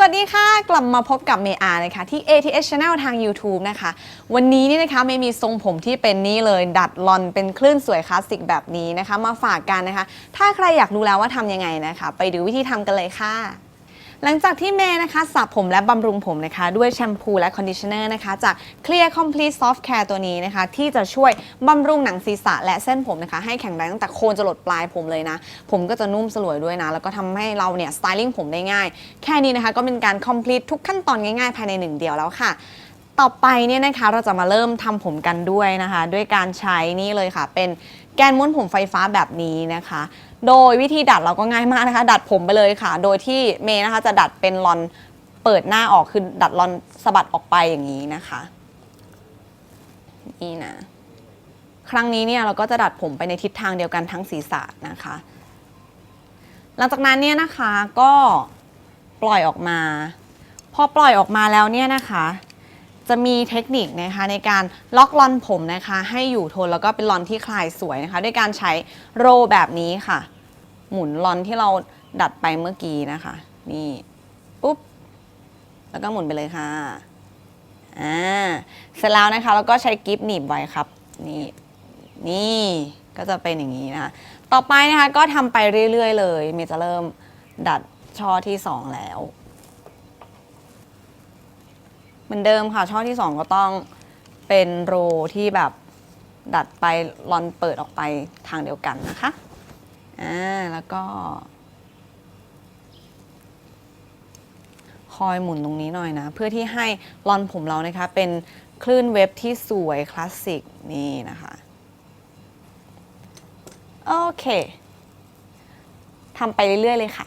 สวัสดีค่ะ กลับมาพบกับเมอานะคะที่ ATS Channel ทาง YouTube นะคะ วันนี้นี่นะคะเมย์มีทรงผมที่เป็นนี่เลย ดัดลอนเป็นคลื่นสวยคลาสสิกแบบนี้นะคะ มาฝากกันนะคะ ถ้าใครอยากรู้แล้วว่าทำยังไงนะคะ ไปดูวิธีทำกันเลยค่ะ หลังจากที่เมย์นะคะสระผมและบำรุงผมนะคะ ด้วยแชมพูและคอนดิชเนอร์นะคะ จาก Clear Complete Soft Care ตัวนี้นะคะ ที่จะช่วยบำรุงหนังศีรษะและเส้นผมนะคะ ให้แข็งแรงตั้งแต่โคนจรดปลายผมเลยนะ ผมก็จะนุ่มสลวยด้วยนะ แล้วก็ทำให้เราเนี่ยสไตลิ่งผมได้ง่าย แค่นี้นะคะก็เป็นการ complete ทุกขั้นตอนง่ายๆ ภายในหนึ่งเดียวแล้วค่ะต่อไปเนี่ยนะคะเราจะมาเริ่มทำผมกันด้วยนะคะ ด้วยการใช้นี่เลยค่ะเป็น แกนม้วนผมไฟฟ้าแบบนี้นะคะ โดยวิธีดัดเราก็ง่ายมากนะคะ ดัดผมไปเลยค่ะ โดยที่เมย์นะคะจะดัดเป็นลอนเปิดหน้าออกคือดัดลอนสะบัดออกไปอย่างนี้นะคะนี่นะครั้งนี้เนี่ยเราก็จะดัดผมไปในทิศทางเดียวกันทั้งศีรษะนะคะ หลังจากนั้นเนี่ยนะคะก็ปล่อยออกมา พอปล่อยออกมาแล้วเนี่ยนะคะ จะมีเทคนิคนะคะในการล็อกลอนผมนะคะ ให้อยู่ทนแล้วก็เป็นลอนที่คลายสวยนะคะด้วยการใช้โรแบบนี้ค่ะ หมุนลอนที่เราดัดไปเมื่อกี้นะคะ นี่ปุ๊บแล้วก็หมุนไปเลยค่ะอ่าเสร็จแล้วนะคะแล้วก็ใช้กิฟหนีบไว้ครับนี่นี่ก็จะเป็นอย่างนี้นะคะต่อไปนะคะก็ทำไปเรื่อยๆ เลยเมย์จะเริ่มดัดช่อที่สองแล้ว เหมือนเดิมค่ะ ช่อที่ 2 ก็ต้องเป็นโรที่แบบดัดไปลอนเปิดออกไปทางเดียวกันนะคะอ่าแล้วก็ คอยหมุนตรงนี้หน่อยนะ เพื่อที่ให้ลอนผมเรานะคะ เป็นคลื่นเว็บที่สวยคลาสสิกนี่นะคะโอเคทำไปเรื่อยๆเลยค่ะ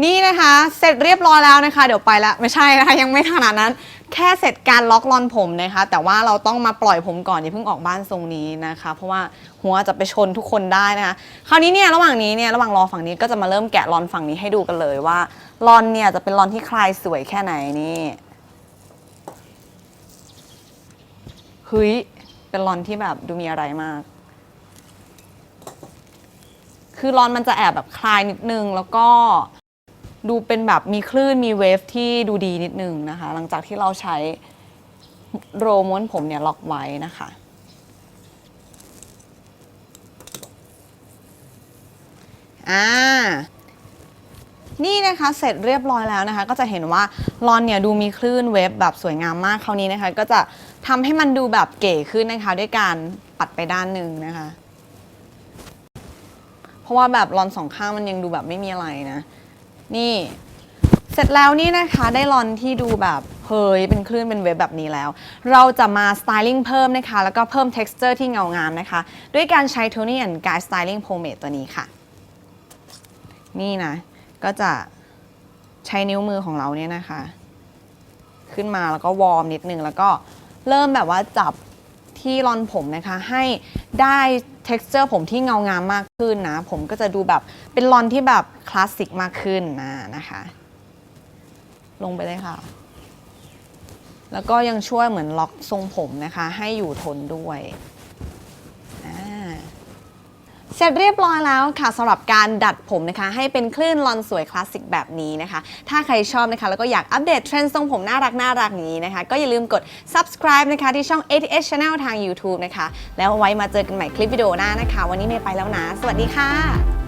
นี่นะคะ เสร็จเรียบร้อยแล้วนะคะ เดี๋ยวไปละไม่ใช่นะคะยังไม่ขนาดนั้น แค่เสร็จการล็อกลอนผมนะคะ แต่ว่าเราต้องมาปล่อยผมก่อนอย่าเพิ่งออกบ้านทรงนี้นะคะ เพราะว่าหัวจะไปชนทุกคนได้นะคะคราวนี้เนี่ยระหว่างนี้เนี่ยระหว่างรอฝั่งนี้ก็จะมาเริ่มแกะลอนฝั่งนี้ให้ดูกันเลยว่าลอนเนี่ยจะเป็นลอนที่คลายสวยแค่ไหนนี่เฮ้ยเป็นลอนที่แบบดูมีอะไรมากคือลอนมันจะแอบแบบคลายนิดนึง แล้วก็ ดูเป็นแบบมีคลื่นมีเวฟที่ดูดีนิดนึงนะคะ หลังจากที่เราใช้โรม้วนผมเนี่ยล็อกไว้นะคะ อ่า นี่นะคะเสร็จเรียบร้อยแล้วนะคะ ก็จะเห็นว่าลอนเนี่ยดูมีคลื่นเวฟแบบสวยงามมากคราวนี้นะคะ ก็จะทำให้มันดูแบบเก๋ขึ้นนะคะ ด้วยการปัดไปด้านหนึ่งนะคะ เพราะว่าแบบลอนสองข้างมันยังดูแบบไม่มีอะไรนะ นี่ เสร็จแล้วนี่นะคะได้ลอนที่ดูแบบเฮ้ยเป็นคลื่นเป็นเว็บแบบนี้แล้ว เราจะมาสไตลิ่งเพิ่มนะคะ แล้วก็เพิ่ม texture ที่เงางามนะคะ ด้วยการใช้ Tony and Guy Styling Pomade ตัวนี้ค่ะ นี่นะ ก็จะใช้นิ้วมือของเราเนี่ยนะคะ ขึ้นมาแล้วก็วอร์มนิดนึงแล้วก็เริ่มแบบว่าจับที่รอนผมนะคะ ให้ ได้ texture ผมที่เงางามมากขึ้นนะ ผมก็จะดูแบบเป็นลอนที่แบบคลาสสิกมากขึ้นนะนะคะ ลงไปเลยค่ะ แล้วก็ยังช่วยเหมือนล็อกทรงผมนะคะ ให้อยู่ทนด้วย เสร็จเรียบร้อยแล้วค่ะสำหรับการดัดผมนะคะ ให้เป็นคลื่นลอนสวยคลาสสิกแบบนี้นะคะ ถ้าใครชอบนะคะ แล้วก็อยากอัปเดตเทรนด์ทรงผมน่ารักน่ารักนี้นะคะ ก็อย่าลืมกด subscribe นะคะ ที่ช่อง A T H Channel ทาง YouTube นะคะ แล้วไว้มาเจอกันใหม่คลิปวิดีโอหน้านะคะ วันนี้เมย์ไปแล้วนะ สวัสดีค่ะ